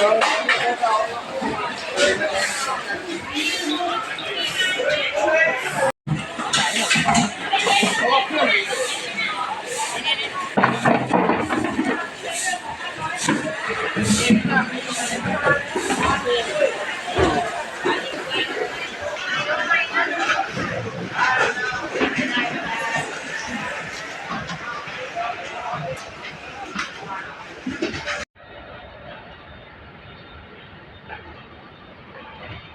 Thank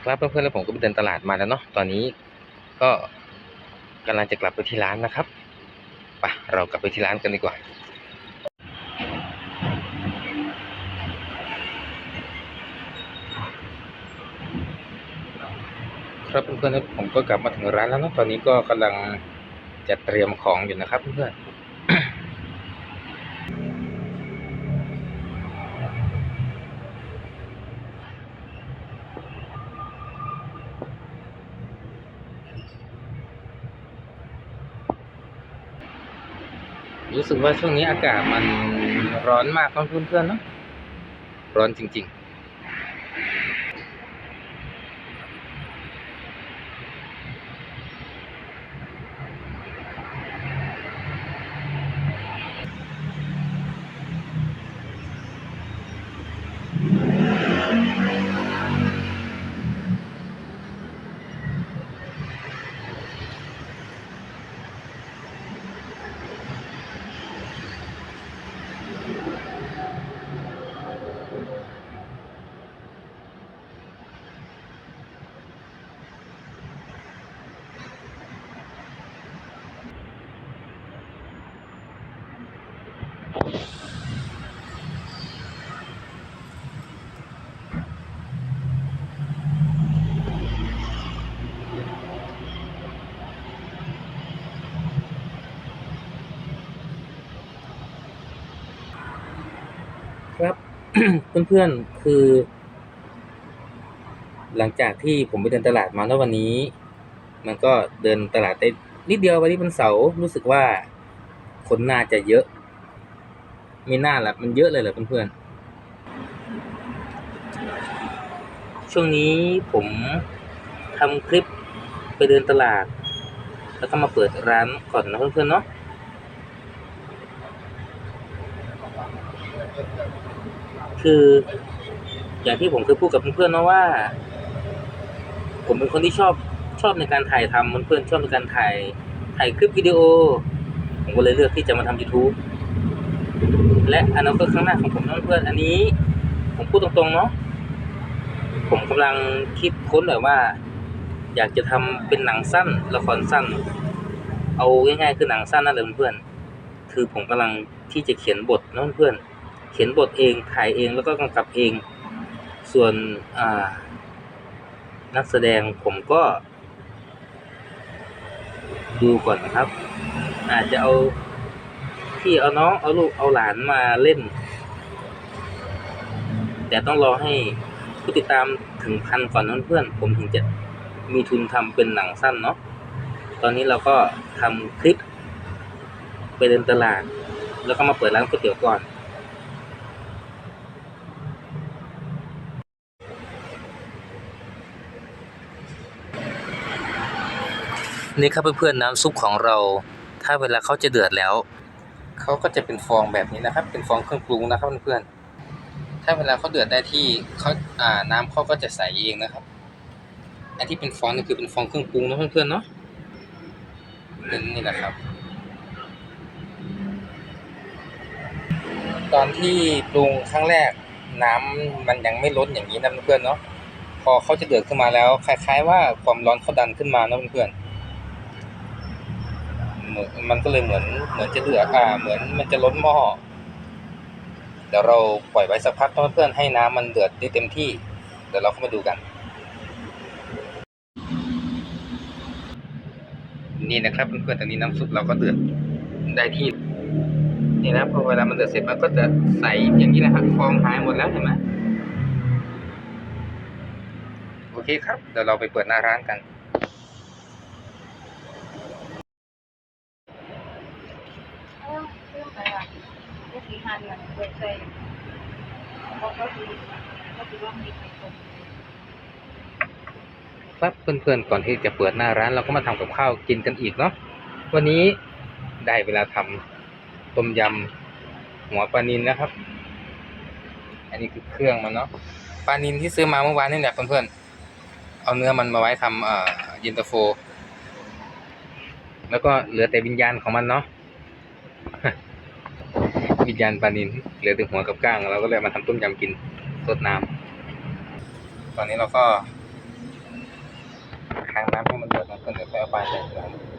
ครับเพื่อนๆแล้วผมก็ไปเดินตลาดมาแล้วเนาะตอนนี้ก็กำลังจะกลับไปที่ร้านนะครับไปเรากลับไปที่ร้านกันดีกว่า ครับเพื่อนๆผมก็กลับมาถึงร้านแล้วเนาะตอนนี้ก็กำลังจัดเตรียมของอยู่นะครับเพื่อนๆ รู้สึกว่าช่วงนี้อากาศมันร้อนมากเนาะเพื่อนๆเนาะร้อนจริง เพื่อนๆ คือ หลังจากที่ผมไปเดินตลาดมาแล้ววันนี้ มันก็เดินตลาดได้นิดเดียววันนี้เป็นเสาร์รู้สึกว่าคนน่าจะเยอะไม่น่าละมันเยอะเลยเหรอเพื่อนๆ ช่วงนี้ผมทำคลิปไปเดินตลาด แล้วก็มาเปิดร้านก่อนนะเพื่อนๆเนาะ คืออย่างที่ผมเคยพูดกับเพื่อนๆนะว่า ผมเป็นคนที่ชอบชอบในการถ่ายทำเพื่อนๆชอบในการถ่ายถ่ายคลิปวิดีโอ ผมก็เลยเลือกที่จะมาทำ YouTube และอนาคตข้างหน้าของผมนะเพื่อนๆอันนี้ ผมพูดตรงๆเนาะผมกำลังคิดค้นแบบว่า อยากจะทำเป็นหนังสั้นละครสั้น เอาง่ายๆคือหนังสั้นนั่นแหละเพื่อนๆคือผมกำลังที่จะเขียนบทนะเพื่อนๆ เขียนบทเองถ่ายเองแล้วก็กำกับเอง ส่วนนักแสดงผมก็ ดูก่อนนะครับ อาจจะเอาพี่เอาน้องเอาลูกเอาหลานมาเล่น แต่ต้องรอให้ผู้ติดตามถึงพันก่อนนเพื่อนผมถึงจะมีทุนทำเป็นหนังสั้นเนาะตอนนี้เราก็ทำคลิปไปเดินตลาด แล้วก็มาเปิดร้านก๋วยเตี๋ยวก่อน นี่ครับเพื่อนๆน้ำซุปของเรา ถ้าเวลาเขาจะเดือดแล้ว เขาก็จะเป็นฟองแบบนี้นะครับ เป็นฟองเครื่องปรุงนะครับเพื่อนๆถ้าเวลาเขาเดือดได้ที่เขาอ่าน้ำเขาก็จะใสเองนะครับอันที่เป็นฟองนี่คือเป็นฟองเครื่องปรุงนะเพื่อนๆเนาะนี่นี่แหละครับ ตอนที่ปรุงครั้งแรกน้ำมันยังไม่ล้นอย่างนี้นะเพื่อนๆเนาะพอเขาจะเดือดขึ้นมาแล้ว คล้าย ๆ ว่าความร้อนเขาดันขึ้นมานะเพื่อนๆ เหมือนมันก็เลยเหมือนเหมือนจะเดือดอ่าเหมือนมันจะล้นหม้อเดี๋ยวเราปล่อยไว้สักพักเพื่อนๆให้น้ำมันเดือดได้เต็มที่ เดี๋ยวเราเข้ามาดูกัน นี่นะครับเพื่อนๆตอนนี้น้ำซุปเราก็เดือดได้ที่ นี่นะพอเวลามันเดือดเสร็จมันก็จะใสอย่างนี้นะครับฟองหายหมดแล้วเห็นไหมโอเคครับเดี๋ยวเราไปเปิดหน้าร้านกัน เออเรื่องอะไรวะก็สีหันหลังเปิดใจเขาก็คือก็ ครับเพื่อนๆก่อนที่จะเปิดหน้าร้านเราก็มาทำกับข้าวกินกันอีกเนาะวันนี้ได้เวลาทำต้มยำหัวปลานินนะครับ อันนี้คือเครื่องมันเนาะปลานินที่ซื้อมาเมื่อวานนี่แหละเพื่อนๆเอาเนื้อมันมาไว้ทำเอ่อเย็นตาโฟ แล้วก็เหลือแต่วิญญาณของมันเนาะวิญญาณปลานินเหลือแต่หัวกับก้างเราก็เลยมาทำต้มยำกินสดน้ำ ตอนนี้เราก็ ไปเลยครับ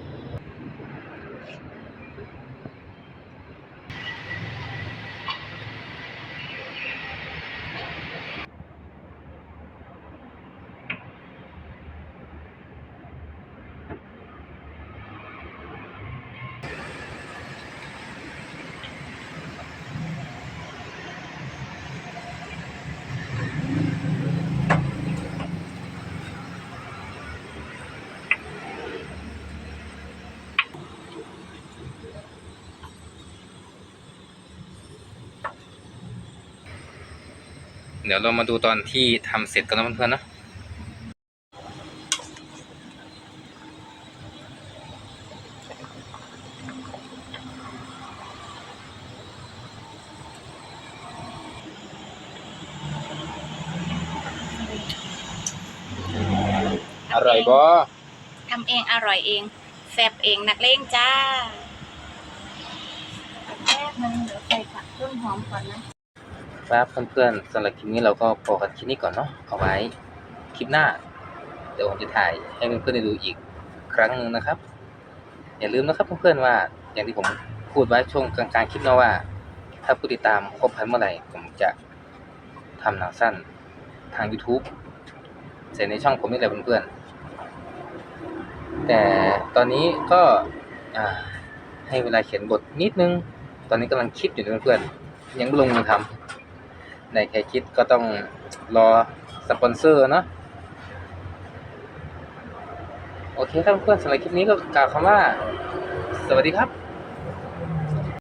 เดี๋ยวเรามาดูตอนที่ทำเสร็จกันนะเพื่อนๆนะอร่อยบ่ทำเองอร่อยเองแซ่บเองนักเลงจ้าแป๊บนึงเดี๋ยวใส่ผักต้นหอมก่อนนะ ครับเพื่อนๆสำหรับคลิปนี้เราก็พอกันคลิปนี้ก่อนเนาะเอาไว้คลิปหน้า เดี๋ยวผมจะถ่ายให้เพื่อนๆได้ดูอีกครั้งหนึ่งนะครับ อย่าลืมนะครับเพื่อนๆว่าอย่างที่ผมพูดไว้ช่วงกลางๆคลิปเนาะว่า ถ้าผู้ติดตามครบพันเมื่อไหร่ผมจะทำหนังสั้นทาง YouTube ใส่ในช่องผมนี่แหละเพื่อนๆแต่ตอนนี้ก็ให้เวลาเขียนบทนิดนึง ตอนนี้กำลังคิดอยู่นะเพื่อนๆยังไม่ลงมือทำ ในแค่คิดก็ต้องรอสปอนเซอร์เนาะโอเคครับเพื่อนสำหรับคลิปนี้ก็กล่าวคำว่า สวัสดีครับ